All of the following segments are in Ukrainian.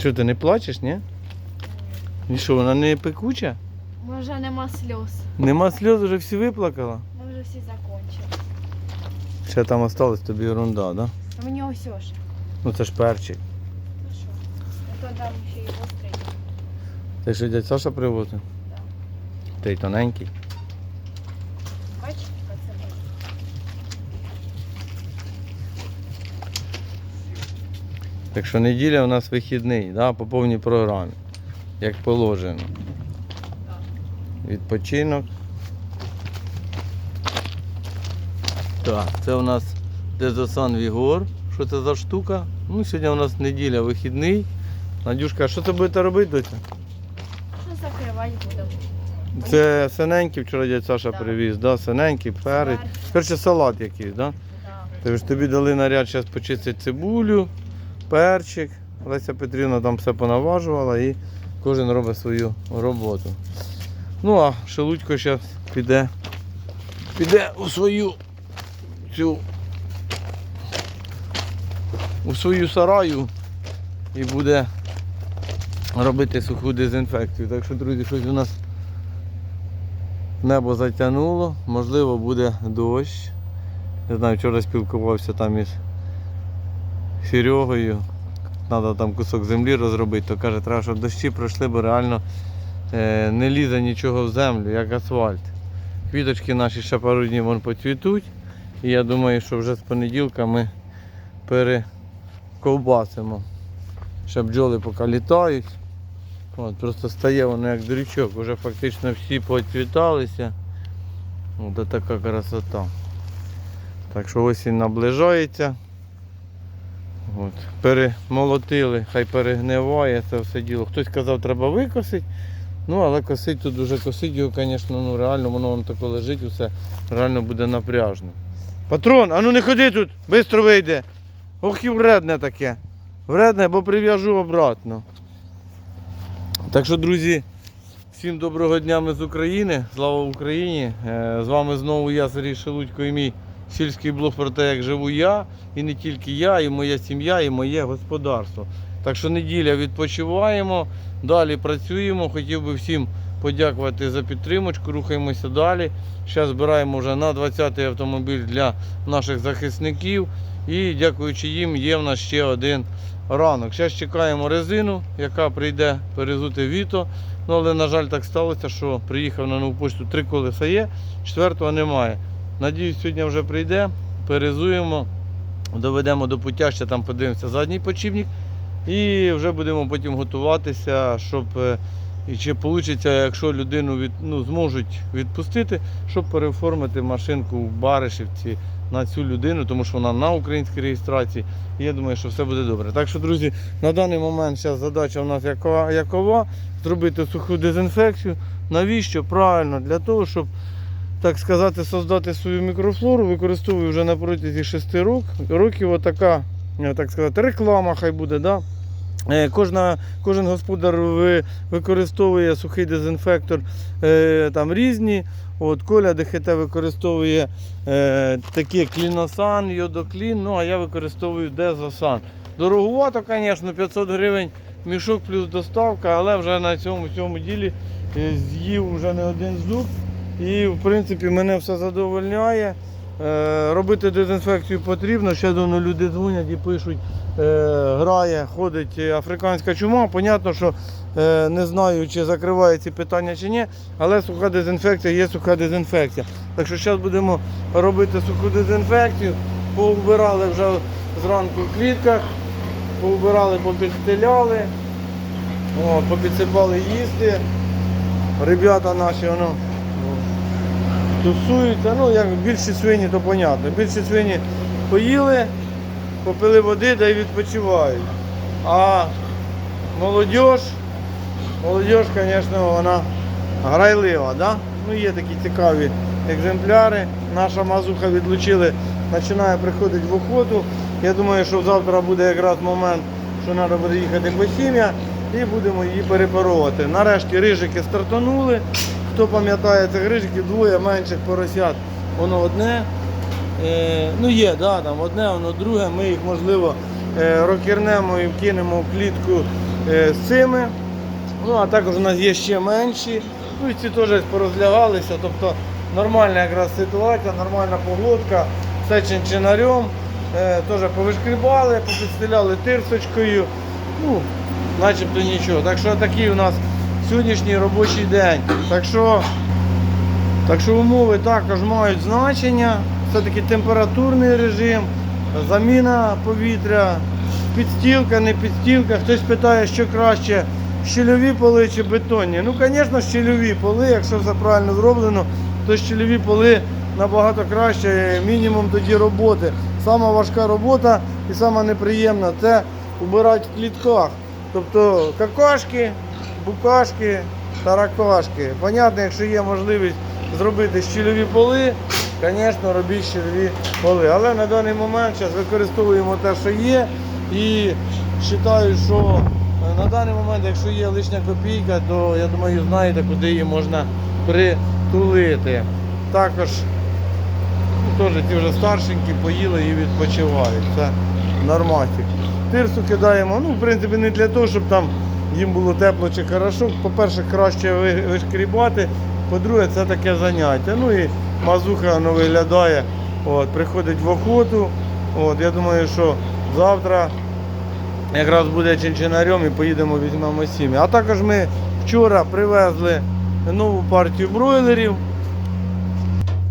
Що ти не плачеш, ні? І що, вона не пекуча? Може нема сльоз. Нема сльоз, вже всі виплакала. Ми вже всі закончили. Ще там осталось тобі ерунда, да? А мені ось ось. Ну це ж перчик. Ну що? А то там ще й гострий. Ти що дядь Саша привозив? Да. Ти тоненький. Бачиш, яка це буде? Так що неділя у нас вихідний, да, по повній програмі. Як положено. Відпочинок. Так, це у нас Дезосан Вігор. Що це за штука? Ну, сьогодні у нас неділя, вихідний. Надюшка, а що це будете робити, доця? Що закривати будемо? Це синенький вчора дядь Саша Да. привіз, да? синенький, перець. Перше салат якийсь, да? Да. Тобто ж тобі дали наряд зараз почистити цибулю, перчик. Леся Петрівна там все понаважувала і кожен робить свою роботу. Ну а Шелудько зараз піде, піде у свою цю у свою сараю і буде робити суху дезінфекцію. Так що, друзі, щось у нас небо затягнуло, можливо буде дощ. Не знаю, вчора спілкувався там із Серегою. Треба там кусок землі розробити, то каже, треба, щоб дощі пройшли, бо реально е, не лізе нічого в землю, як асфальт. Квіточки наші ще пару днів вон поцвітуть. І я думаю, що вже з понеділка ми перековбасимо. Ще бджоли поки літають. От, просто стає воно як дрючок, вже фактично всі поцвіталися. Ось така красота. Так що осінь наближається. От. Перемолотили, хай перегниває це все діло. Хтось казав, треба викосити. Ну, але косить тут уже косить його, звісно, ну реально воно воно тако лежить, усе реально буде напряжно. Патрон, а ну не ходи тут, швидко вийде. Ох і вредне таке. Вредне, бо прив'яжу обратно. Так що, друзі, всім доброго дня ми з України. Слава Україні! Е, З вами знову я, Сергій Шелудько і мій сільський блог про те, як живу я. І не тільки я, і моя сім'я, і моє господарство. Так що неділя відпочиваємо, далі працюємо. Хотів би всім подякувати за підтримочку. Рухаємося далі. Зараз збираємо вже на 20-й автомобіль для наших захисників. І дякуючи їм, є в нас ще один ранок. Зараз чекаємо резину, яка прийде перезути віто. Ну, але, на жаль, так сталося, що приїхав на нову почту три колеса є, четвертого немає. Надіюсь, сьогодні вже прийде, перезуємо, доведемо до пуття, ще там подивимося задній почівник. І вже будемо потім готуватися, щоб е, і чи вийде, якщо людину від, ну, зможуть відпустити, щоб переоформити машинку в Баришівці на цю людину, тому що вона на українській реєстрації. І я думаю, що все буде добре. Так що, друзі, на даний момент зараз задача у нас якова, якова зробити суху дезінфекцію. Навіщо? Правильно, для того, щоб так сказати, создати свою мікрофлору, використовую вже на протязі 6 років. Отака, е, так сказати, реклама хай буде. Да? Е, Кожна, кожен господар використовує сухий дезінфектор е, там різні. От, Коля ДХТ використовує е, такі кліносан, йодоклін, ну а я використовую дезосан. Дороговато, звісно, 500 гривень мішок плюс доставка, але вже на цьому цьому ділі з'їв вже не один зуб. І в принципі мене все задовольняє. Е, робити дезінфекцію потрібно. Ще давно люди дзвонять і пишуть, е, грає, ходить африканська чума. Понятно, що е, не знаю, чи закриває ці питання чи ні, але суха дезінфекція є суха дезінфекція. Так що зараз будемо робити суху дезінфекцію. Поубирали вже зранку в клітках, поубирали, попідстеляли, попідсипали їсти. Ребята наші, воно тусуються. Ну, як більші свині, то понятно. Більші свині поїли, попили води да й відпочивають. А молодь, молодь, звісно, вона грайлива, да? Ну, є такі цікаві екземпляри. Наша мазуха відлучили, починає приходити в охоту. Я думаю, що завтра буде якраз момент, що треба буде їхати по сім'я і будемо її перепаровувати. Нарешті рижики стартанули. Хто пам'ятає цих рижиків, двоє менших поросят. Воно одне. Е, ну є, да, там одне, воно друге. Ми їх можливо е, рокірнемо і вкинемо в клітку е, з цими. Ну, а також у нас є ще менші. Ну і ці теж порозлягалися. Тобто нормальна якраз ситуація, нормальна погодка, все чинчинарем. Е, теж повишкрібали, попідстеляли тирсочкою. Ну, начебто нічого. Так що такий у нас сьогоднішній робочий день. Так що, так що умови також мають значення. Все-таки температурний режим, заміна повітря, підстілка, не підстілка. Хтось питає, що краще, щільові поли чи бетонні. Ну, звісно, щільові поли, якщо все правильно зроблено, то щільові поли набагато краще, мінімум тоді роботи. Сама важка робота і сама неприємна це убирати в клітках. Тобто какашки, букашки, таракашки. Понятно, якщо є можливість зробити щільові поли, звісно, робіть щільові поли. Але на даний момент зараз використовуємо те, що є. І вважаю, що е, на даний момент, якщо є лишня копійка, то я думаю, знаєте, куди її можна притулити. Також ну, теж ті вже старшенькі поїли і відпочивають. Це норматик. Тирсу кидаємо, ну, в принципі, не для того, щоб там їм було тепло чи хорошо. По-перше, краще вишкрібати. По-друге, це таке заняття. Ну і мазуха воно виглядає, от, приходить в охоту. От, я думаю, що завтра якраз буде чинчинарем і поїдемо візьмемо сім'ї. А також ми вчора привезли нову партію бройлерів.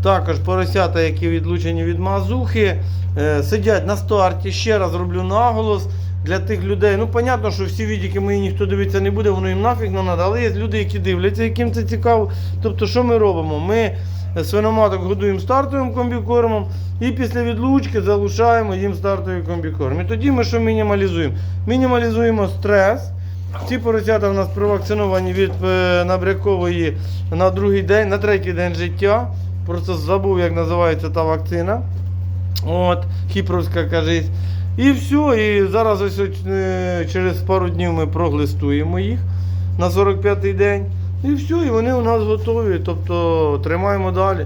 Також поросята, які відлучені від мазухи, е, сидять на старті. Ще раз роблю наголос для тих людей. Ну, понятно, що всі відіки мої ніхто дивитися не буде, воно їм нафіг не треба. Але є люди, які дивляться, яким це цікаво. Тобто, що ми робимо? Ми свиноматок годуємо стартовим комбікормом і після відлучки залишаємо їм стартовий комбікорм. І тоді ми що мінімалізуємо? Мінімалізуємо стрес. Ці поросята в нас провакциновані від е, набрякової на другий день, на третій день життя. Просто забув, як називається та вакцина. От, хіпровська кажись. І все. І зараз ось е, через пару днів ми проглистуємо їх на 45-й день. І все, і вони у нас готові. Тобто тримаємо далі.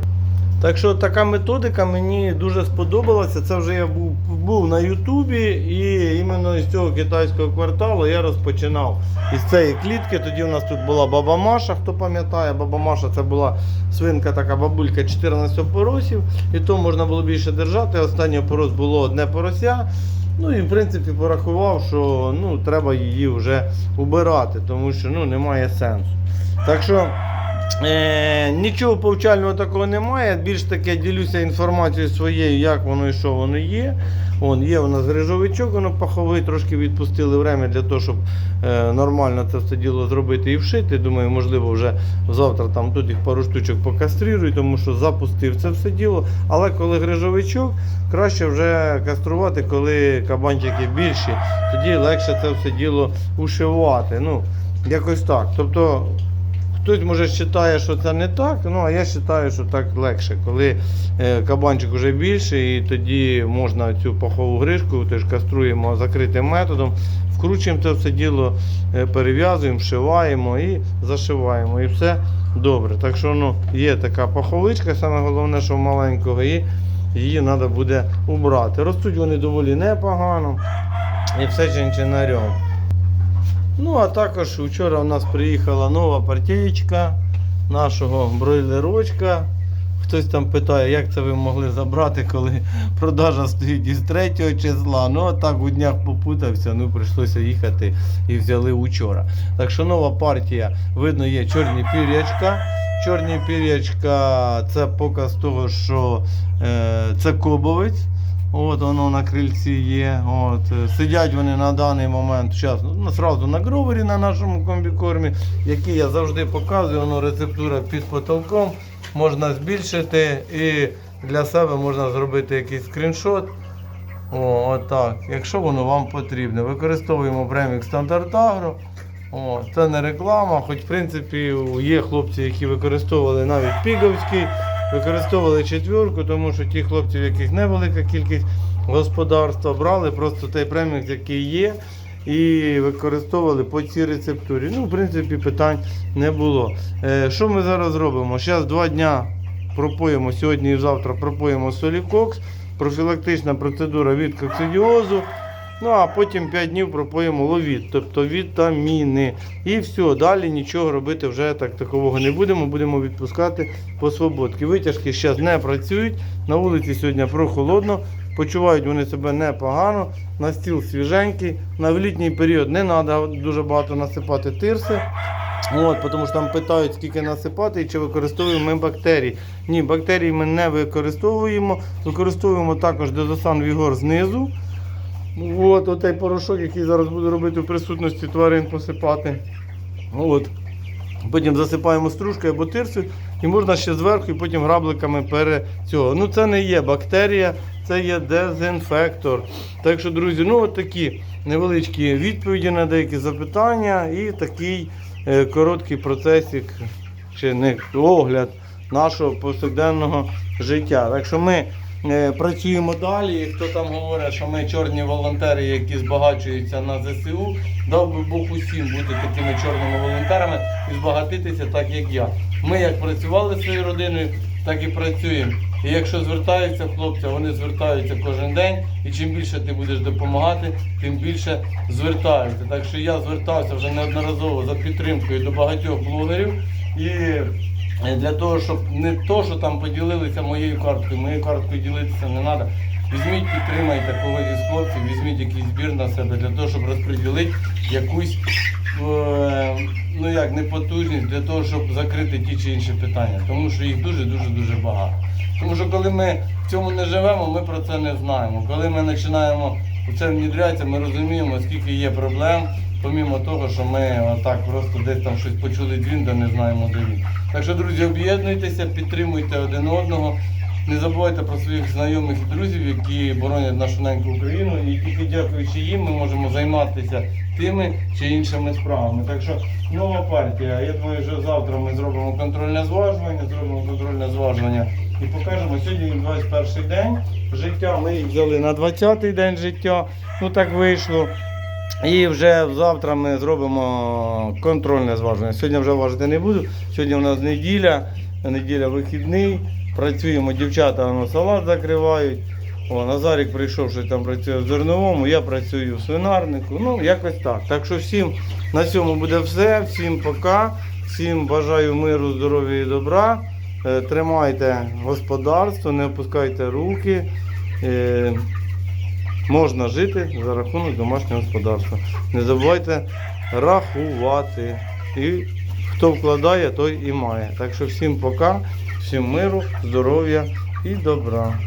Так що така методика мені дуже сподобалася. Це вже я був, був на Ютубі і іменно з цього китайського кварталу я розпочинав із цієї клітки. Тоді у нас тут була баба Маша, хто пам'ятає, баба Маша це була свинка, така бабулька 14 поросів, і то можна було більше держати. Останній порос було одне порося. Ну і в принципі порахував, що ну, треба її вже убирати, тому що ну, немає сенсу. Так що Е, нічого повчального такого немає. Більш таке ділюся інформацією своєю, як воно і що воно є. Вон, є у нас грижовичок, воно паховий, трошки відпустили время для того, щоб е, нормально це все діло зробити і вшити. Думаю, можливо, вже завтра там тут їх пару штучок покастрирую, тому що запустив це все діло. Але коли грижовичок, краще вже каструвати, коли кабанчики більші, тоді легше це все діло ушивати. Ну, якось так. Тобто Хтось може вважає, що це не так, ну а я вважаю, що так легше, коли е, кабанчик вже більший, і тоді можна цю пахову гришку, теж каструємо закритим методом, вкручуємо це все діло, е, перев'язуємо, вшиваємо і зашиваємо. І все добре. Так що ну, є така паховичка, саме головне, що маленького, і її треба буде убрати. Ростуть вони доволі непогано і все чинчинарем. Ну, а також вчора у нас приїхала нова партієчка нашого бройлерочка. Хтось там питає, як це ви могли забрати, коли продажа стоїть із 3 числа. Ну, а так у днях попутався, ну прийшлося їхати і взяли учора. Так що нова партія, видно, є чорні пір'ячка. Чорні пір'ячка це показ того, що е, це кобовець. От воно на крильці є. От. е, Сидять вони на даний момент зараз ну, сразу на гровері на нашому комбікормі, який я завжди показую, воно рецептура під потолком. Можна збільшити і для себе можна зробити якийсь скріншот. О, отак. Якщо воно вам потрібне. Використовуємо премік стандарт Агро. О, це не реклама, хоч в принципі є хлопці, які використовували навіть піговський, використовували четвірку, тому що ті хлопці, в яких невелика кількість господарства, брали просто той премікс, який є, і використовували по цій рецептурі. Ну, в принципі, питань не було. Е, що ми зараз робимо? Зараз два дня пропоїмо, сьогодні і завтра пропоїмо солікокс, профілактична процедура від коксидіозу. Ну а потім 5 днів пропоїмо ловіт, тобто вітаміни. І все, далі нічого робити вже так такового не будемо. Будемо відпускати по свободки. Витяжки зараз не працюють. На вулиці сьогодні прохолодно. Почувають вони себе непогано. На стіл свіженький. На літній період не треба дуже багато насипати тирси. От, тому що там питають, скільки насипати і чи використовуємо ми бактерії. Ні, бактерії ми не використовуємо. Використовуємо також дезосан Вігор знизу. От, отей порошок, який зараз буду робити в присутності тварин посипати. От. Потім засипаємо стружкою або тирсою і можна ще зверху і потім грабликами пере цього. Ну це не є бактерія, це є дезінфектор. Так що, друзі, ну от такі невеличкі відповіді на деякі запитання і такий е, короткий процесик чи не огляд нашого повсякденного життя. Так що ми працюємо далі. Хто там говорить, що ми чорні волонтери, які збагачуються на ЗСУ, дав би Бог усім бути такими чорними волонтерами і збагатитися так, як я. Ми як працювали своєю родиною, так і працюємо. І якщо звертаються хлопці, вони звертаються кожен день. І чим більше ти будеш допомагати, тим більше звертаються. Так що я звертався вже неодноразово за підтримкою до багатьох блогерів. І Е, для того, щоб не то, що там поділилися моєю карткою, моєю карткою ділитися не треба. Візьміть, підтримайте когось із хлопців, візьміть якийсь збір на себе для того, щоб розподілити якусь е, ну як непотужність для того, щоб закрити ті чи інші питання. Тому що їх дуже дуже багато. Тому що коли ми в цьому не живемо, ми про це не знаємо. Коли ми починаємо це внідряється, ми розуміємо, скільки є проблем, помімо того, що ми отак просто десь там щось почули дзвін, де не знаємо де він. Так що, друзі, об'єднуйтеся, підтримуйте один одного. Не забувайте про своїх знайомих і друзів, які боронять нашу неньку Україну. І тільки дякуючи їм, ми можемо займатися тими чи іншими справами. Так що нова партія. Я думаю, що завтра ми зробимо контрольне зважування, зробимо контрольне зважування і покажемо. Сьогодні 21 день життя. Ми їх взяли на 20-й день життя. Ну так вийшло. І вже завтра ми зробимо контрольне зважування. Сьогодні вже важити не буду. Сьогодні у нас неділя, неділя вихідний. Працюємо, дівчата воно салат закривають. О, Назарік прийшов, що там працює в зерновому, я працюю в свинарнику. Ну, якось так. Так що всім на цьому буде все. Всім пока. Всім бажаю миру, здоров'я і добра. Е, Тримайте господарство, не опускайте руки. Е, можна жити за рахунок домашнього господарства. Не забувайте рахувати. І хто вкладає, той і має. Так що всім пока, всім миру, здоров'я і добра.